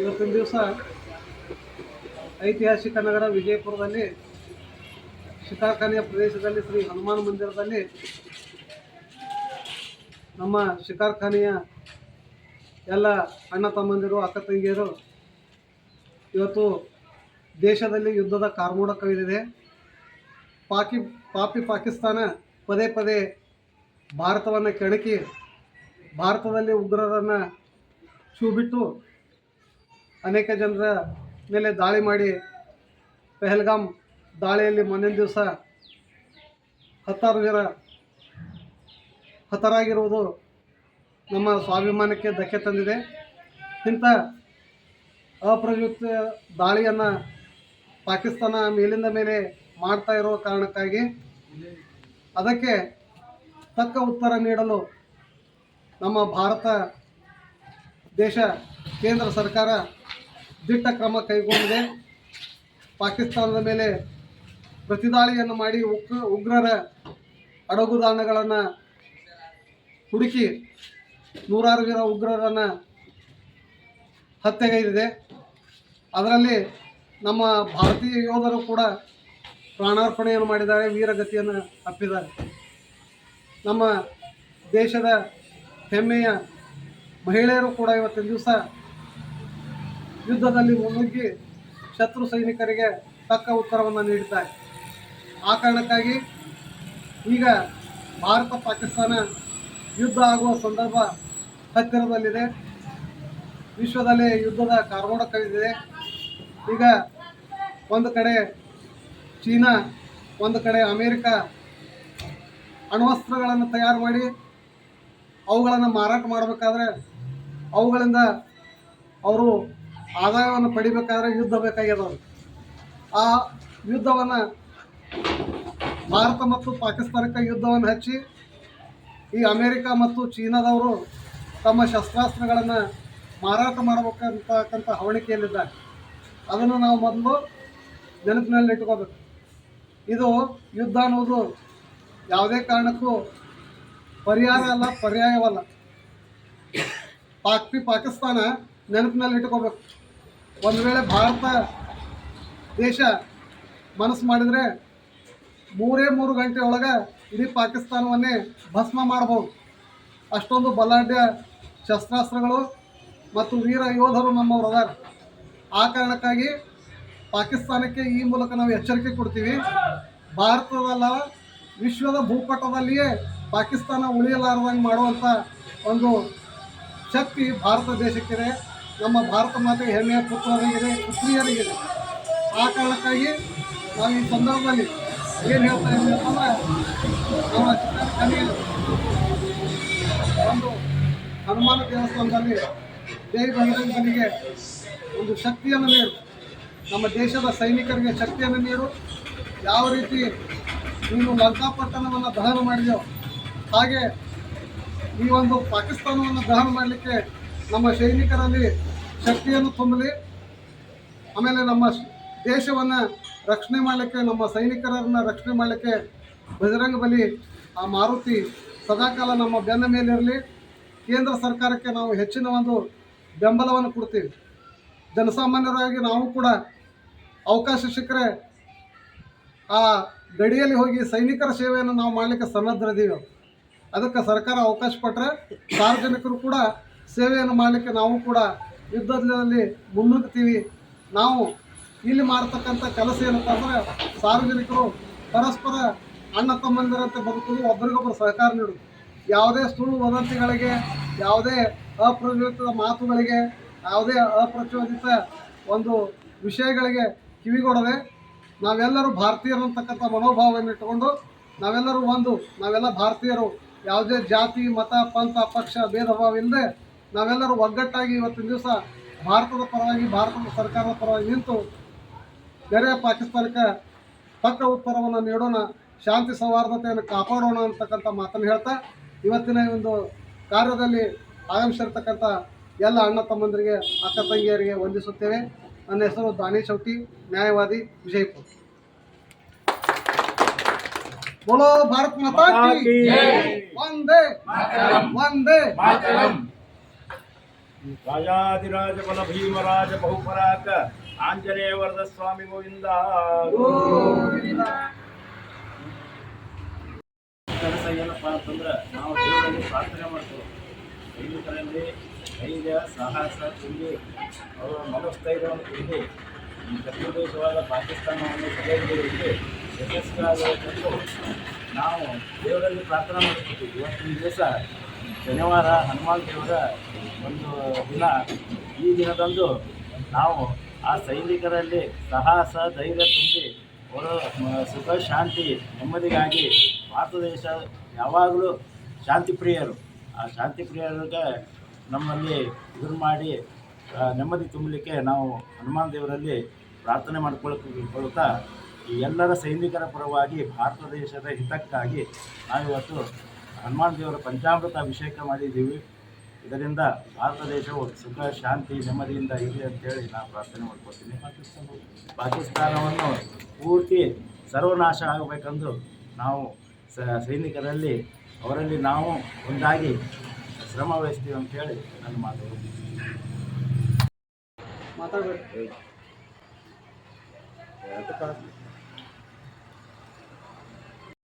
ಇವತ್ತಿನ ದಿವಸ ಐತಿಹಾಸಿಕ ನಗರ ವಿಜಯಪುರದಲ್ಲಿ ಶಿಕಾರ್ಖಾನೆಯ ಪ್ರದೇಶದಲ್ಲಿ ಶ್ರೀ ಹನುಮಾನ್ ಮಂದಿರದಲ್ಲಿ ನಮ್ಮ ಶಿಕಾರ್ಖಾನೆಯ ಎಲ್ಲ ಅಣ್ಣ ತಮ್ಮಂದಿರು, ಅಕ್ಕ ತಂಗಿಯರು ಇವತ್ತು ದೇಶದಲ್ಲಿ ಯುದ್ಧದ ಕಾರ್ಮೋಡ ಕವಿದಿದೆ. ಪಾಕಿ, ಪಾಪಿ ಪಾಕಿಸ್ತಾನ ಪದೇ ಪದೇ ಭಾರತವನ್ನು ಕೆಣಕಿ ಭಾರತದಲ್ಲಿ ಉಗ್ರರನ್ನು ಶೂ ಬಿಟ್ಟು ಅನೇಕ ಜನರ ಮೇಲೆ ದಾಳಿ ಮಾಡಿ ಪೆಹಲ್ಗಾಮ್ ದಾಳಿಯಲ್ಲಿ ಮೊನ್ನೆ ದಿವಸ ಹತ್ತಾರು ಜನ ಹತರಾಗಿರುವುದು ನಮ್ಮ ಸ್ವಾಭಿಮಾನಕ್ಕೆ ಧಕ್ಕೆ ತಂದಿದೆ. ಇಂಥ ಅಪ್ರಯುಕ್ತ ದಾಳಿಯನ್ನು ಪಾಕಿಸ್ತಾನ ಮೇಲಿಂದ ಮೇಲೆ ಮಾಡ್ತಾ ಇರೋ ಕಾರಣಕ್ಕಾಗಿ ಅದಕ್ಕೆ ತಕ್ಕ ಉತ್ತರ ನೀಡಲು ನಮ್ಮ ಭಾರತ ದೇಶ ಕೇಂದ್ರ ಸರ್ಕಾರ ದಿಟ್ಟ ಕ್ರಮ ಕೈಗೊಂಡಿದೆ. ಪಾಕಿಸ್ತಾನದ ಮೇಲೆ ಪ್ರತಿದಾಳಿಯನ್ನು ಮಾಡಿ ಉಗ್ರ, ಉಗ್ರರ ಅಡಗುದಾಣಗಳನ್ನು ಹುಡುಕಿ ನೂರಾರು ಜನ ಉಗ್ರರನ್ನು ಹತ್ಯೆಗೈದಿದೆ. ಅದರಲ್ಲಿ ನಮ್ಮ ಭಾರತೀಯ ಯೋಧರು ಕೂಡ ಪ್ರಾಣಾರ್ಪಣೆಯನ್ನು ಮಾಡಿದ್ದಾರೆ, ವೀರಗತಿಯನ್ನು ಅಪ್ಪಿದ್ದಾರೆ ನಮ್ಮ ದೇಶದ ಹೆಮ್ಮೆಯ ಮಹಿಳೆಯರು ಕೂಡ ಇವತ್ತಿನ ದಿವಸ ಯುದ್ಧದಲ್ಲಿ ಮುನ್ನುಗ್ಗಿ ಶತ್ರು ಸೈನಿಕರಿಗೆ ತಕ್ಕ ಉತ್ತರವನ್ನು ನೀಡಿದ್ದಾರೆ. ಆ ಕಾರಣಕ್ಕಾಗಿ ಈಗ ಭಾರತ, ಪಾಕಿಸ್ತಾನ ಯುದ್ಧ ಆಗುವ ಸಂದರ್ಭ ಹತ್ತಿರದಲ್ಲಿದೆ. ವಿಶ್ವದಲ್ಲಿ ಯುದ್ಧದ ಕಾರ್ಮೋಡ ಕಳೆದಿದೆ. ಈಗ ಒಂದು ಕಡೆ ಚೀನಾ ಒಂದು ಕಡೆ ಅಮೇರಿಕ ಅಣ್ವಸ್ತ್ರಗಳನ್ನು ತಯಾರು ಮಾಡಿ ಅವುಗಳನ್ನು ಮಾರಾಟ ಮಾಡಬೇಕಾದ್ರೆ ಅವುಗಳಿಂದ ಅವರು ಆದಾಯವನ್ನು ಪಡಿಬೇಕಾದ್ರೆ ಯುದ್ಧ ಬೇಕಾಗ್ಯದ. ಆ ಯುದ್ಧವನ್ನು ಭಾರತ ಮತ್ತು ಪಾಕಿಸ್ತಾನಕ್ಕೆ ಯುದ್ಧವನ್ನು ಹಚ್ಚಿ ಈ ಅಮೇರಿಕ ಮತ್ತು ಚೀನಾದವರು ತಮ್ಮ ಶಸ್ತ್ರಾಸ್ತ್ರಗಳನ್ನು ಮಾರಾಟ ಮಾಡಬೇಕಂತಕ್ಕಂಥ ಹವಣಿಕೆಯಲ್ಲಿದ್ದಾರೆ ಅದನ್ನು ನಾವು ಮೊದಲು ನೆನಪಿನಲ್ಲಿ ಇಟ್ಕೋಬೇಕು ಇದು ಯುದ್ಧ ಅನ್ನೋದು ಯಾವುದೇ ಕಾರಣಕ್ಕೂ ಪರಿಹಾರ ಅಲ್ಲ, ಪರ್ಯಾಯವಲ್ಲ. ಪಾಕ್ ಪಾಕಿಸ್ತಾನ ನೆನಪಿನಲ್ಲಿ ಇಟ್ಕೋಬೇಕು. ಒಂದು ವೇಳೆ ಭಾರತ ದೇಶ ಮನಸ್ಸು ಮಾಡಿದರೆ ಮೂರೇ ಮೂರು ಗಂಟೆ ಒಳಗೆ ಇಡೀ ಪಾಕಿಸ್ತಾನವನ್ನೇ ಭಸ್ಮ ಮಾಡ್ಬೋದು. ಅಷ್ಟೊಂದು ಬಲಾಢ್ಯ ಶಸ್ತ್ರಾಸ್ತ್ರಗಳು ಮತ್ತು ವೀರ ಯೋಧರು ನಮ್ಮವ್ರು ಆ ಕಾರಣಕ್ಕಾಗಿ ಪಾಕಿಸ್ತಾನಕ್ಕೆ ಈ ಮೂಲಕ ನಾವು ಎಚ್ಚರಿಕೆ ಕೊಡ್ತೀವಿ. ಭಾರತದಲ್ಲ, ವಿಶ್ವದ ಭೂಪಟದಲ್ಲಿಯೇ ಪಾಕಿಸ್ತಾನ ಉಳಿಯಲಾರದಂಗೆ ಮಾಡುವಂಥ ಒಂದು ಶಕ್ತಿ ಭಾರತ ದೇಶಕ್ಕಿದೆ. ನಮ್ಮ ಭಾರತ ಮಾತೆ ಹೆಮ್ಮೆಯ ಪುತ್ರರಿಗಿದೆ, ಪುತ್ರಿಯರಿಗಿದೆ. ಆ ಕಾರಣಕ್ಕಾಗಿ ನಾವು ಈ ಸಂದರ್ಭದಲ್ಲಿ ಏನು ಹೇಳ್ತಾ ಇದ್ದೀವಿ ಅಂತಂದರೆ, ನಮ್ಮ ಚಿಕ್ಕಮಗಳೂರಿನ ಒಂದು ಹನುಮಾನ ದೇವಸ್ಥಾನದಲ್ಲಿ ದೇವಿ ಬಹಿರಂಗನಿಗೆ ಒಂದು ಶಕ್ತಿಯನ್ನು ನೀಡು ನಮ್ಮ ದೇಶದ ಸೈನಿಕರಿಗೆ ಶಕ್ತಿಯನ್ನು ನೀಡು. ಯಾವ ರೀತಿ ನೀನು ಲಂಕಾಪಟ್ಟಣವನ್ನು ದಹನ ಮಾಡಿದೆಯೋ ಹಾಗೆ ಈ ಒಂದು ಪಾಕಿಸ್ತಾನವನ್ನು ದಹನ ಮಾಡಲಿಕ್ಕೆ ನಮ್ಮ ಸೈನಿಕರಲ್ಲಿ ಶಕ್ತಿಯನ್ನು ತುಂಬಲಿ. ಆಮೇಲೆ ನಮ್ಮ ದೇಶವನ್ನು ರಕ್ಷಣೆ ಮಾಡಲಿಕ್ಕೆ, ನಮ್ಮ ಸೈನಿಕರನ್ನು ರಕ್ಷಣೆ ಮಾಡಲಿಕ್ಕೆ ಬಜರಂಗ ಬಲಿ, ಆ ಮಾರುತಿ ಸದಾಕಾಲ ನಮ್ಮ ಬೆನ್ನ ಮೇಲಿರಲಿ. ಕೇಂದ್ರ ಸರ್ಕಾರಕ್ಕೆ ನಾವು ಹೆಚ್ಚಿನ ಒಂದು ಬೆಂಬಲವನ್ನು ಕೊಡ್ತೀವಿ. ಜನಸಾಮಾನ್ಯರಾಗಿ ನಾವು ಕೂಡ ಅವಕಾಶ ಸಿಕ್ಕರೆ ಆ ಗಡಿಯಲ್ಲಿ ಹೋಗಿ ಸೈನಿಕರ ಸೇವೆಯನ್ನು ನಾವು ಮಾಡಲಿಕ್ಕೆ ಸನ್ನದ್ಧರಿದ್ದೀವಿ. ಅದಕ್ಕೆ ಸರ್ಕಾರ ಅವಕಾಶ ಕೊಟ್ಟರೆ ಸಾರ್ವಜನಿಕರು ಕೂಡ ಸೇವೆಯನ್ನು ಮಾಡಲಿಕ್ಕೆ ನಾವು ಕೂಡ ಯುದ್ಧದಲ್ಲಿ ಮುನ್ನುಗ್ತೀವಿ ನಾವು ಇಲ್ಲಿ ಮಾಡ್ತಕ್ಕಂಥ ಕೆಲಸ ಏನಪ್ಪ ಅಂದರೆ ಸಾರ್ವಜನಿಕರು ಪರಸ್ಪರ ಅಣ್ಣ ತಮ್ಮಂದಿರಂತೆ ಬದುಕುವುದು ಒಬ್ಬರಿಗೊಬ್ಬರು ಸಹಕಾರ ನೀಡುವುದು ಯಾವುದೇ ಸುಳ್ಳು ವದಂತಿಗಳಿಗೆ, ಯಾವುದೇ ಅಪ್ರಚೋದಿತ ಮಾತುಗಳಿಗೆ, ಯಾವುದೇ ಅಪ್ರಚೋದಿತ ಒಂದು ವಿಷಯಗಳಿಗೆ ಕಿವಿಗೊಡದೆ ನಾವೆಲ್ಲರೂ ಭಾರತೀಯರು ಅಂತಕ್ಕಂಥ ಮನೋಭಾವವನ್ನು ಇಟ್ಟುಕೊಂಡು ನಾವೆಲ್ಲರೂ ಒಂದು, ನಾವೆಲ್ಲ ಭಾರತೀಯರು. ಯಾವುದೇ ಜಾತಿ, ಮತ, ಪಂಥ, ಪಕ್ಷ ಭೇದ ಭಾವ ಇಲ್ಲದೆ ನಾವೆಲ್ಲರೂ ಒಗ್ಗಟ್ಟಾಗಿ ಇವತ್ತಿನ ದಿವಸ ಭಾರತದ ಪರವಾಗಿ, ಭಾರತದ ಸರ್ಕಾರದ ಪರವಾಗಿ ನಿಂತು ನೆರೆಯ ಪಾಕಿಸ್ತಾನಕ್ಕೆ ತಕ್ಕ ಉತ್ತರವನ್ನು ನೀಡೋಣ, ಶಾಂತಿ ಸೌಹಾರ್ದತೆಯನ್ನು ಕಾಪಾಡೋಣ ಅಂತಕ್ಕಂಥ ಮಾತನ್ನು ಹೇಳ್ತಾ ಇವತ್ತಿನ ಒಂದು ಕಾರ್ಯದಲ್ಲಿ ಆಗಮಿಸಿರ್ತಕ್ಕಂಥ ಎಲ್ಲ ಅಣ್ಣ ತಮ್ಮಂದರಿಗೆ, ಅಕ್ಕ ತಂಗಿಯರಿಗೆ ವಂದಿಸುತ್ತೇವೆ. ನನ್ನ ಹೆಸರು ದಾನಿ ಚೌಟಿ ನ್ಯಾಯವಾದಿ ವಿಜಯಪುರ बोलो भारत माता माता की की वंदे वंदे ರಾಜಾದಿರಾಜ ಬಲ ಭೀಮರಾಜ ಬಹುಪರಾಕ ಆಂಜನೇಯ ವರದ ಸ್ವಾಮಿ ಗೋವಿಂದ ಕೆಲಸ ಏನಪ್ಪ ಅಂತಂದ್ರೆ ನಾವು ದೇವರಲ್ಲಿ ಪ್ರಾರ್ಥನೆ ಮಾಡ್ತೇವೆ ಸೈನಿಕರಲ್ಲಿ ಧೈರ್ಯ ಸಾಹಸ ತುಂಬಿ ಅವರ ಮನಸ್ಥೈರ್ಯವನ್ನು ತುಂಬಿ ಶತ್ರು ದೇಶವಾದ ಪಾಕಿಸ್ತಾನವನ್ನು ಸೆಳೆಯುವುದರಲ್ಲಿ ಯಶಸ್ವಿಯಾಗಬೇಕೆಂದು ನಾವು ದೇವರಲ್ಲಿ ಪ್ರಾರ್ಥನೆ ಮಾಡುತ್ತಿದ್ದೀವಿ ಇವತ್ತಿನ ದಿವಸ ಶನಿವಾರ ಹನುಮಾನ್ ದೇವರ ಒಂದು ದಿನ. ಈ ದಿನದಂದು ನಾವು ಆ ಸೈನಿಕರಲ್ಲಿ ಸಾಹಸ, ಧೈರ್ಯ ತುಂಬಿ ಅವರು ಸುಖ, ಶಾಂತಿ, ನೆಮ್ಮದಿಗಾಗಿ ಭಾರತ ದೇಶ ಯಾವಾಗಲೂ ಶಾಂತಿ ಪ್ರಿಯರು ಆ ಶಾಂತಿ ಪ್ರಿಯರಿಗೆ ನಮ್ಮಲ್ಲಿ ಇದನ್ನು ಮಾಡಿ ನೆಮ್ಮದಿ ತುಂಬಲಿಕ್ಕೆ ನಾವು ಹನುಮಾನ್ ದೇವರಲ್ಲಿ ಪ್ರಾರ್ಥನೆ ಮಾಡಿಕೊಳ್ಳುತ್ತಾ ಎಲ್ಲರ ಸೈನಿಕರ ಪರವಾಗಿ ಭಾರತ ದೇಶದ ಹಿತಕ್ಕಾಗಿ ನಾವಿವತ್ತು ಹನುಮಾನ್ ದೇವರ ಪಂಚಾಮೃತ ಅಭಿಷೇಕ ಮಾಡಿದ್ದೀವಿ. ಇದರಿಂದ ಭಾರತ ದೇಶವು ಸುಖ, ಶಾಂತಿ, ನೆಮ್ಮದಿಯಿಂದ ಇದೆ ಅಂತೇಳಿ ನಾನು ಪ್ರಾರ್ಥನೆ ಮಾಡ್ಕೊತೀನಿ ಪಾಕಿಸ್ತಾನವನ್ನು ಪೂರ್ತಿ ಸರ್ವನಾಶ ಆಗಬೇಕೆಂದು ನಾವು ಸೈನಿಕರಲ್ಲಿ, ಅವರಲ್ಲಿ ನಾವು ಒಂದಾಗಿ ಶ್ರಮ ವಹಿಸ್ತೀವಿ ಅಂತೇಳಿ ನನ್ನ ಮಾತು. ಮಾತಾಡ್ಬೇಕು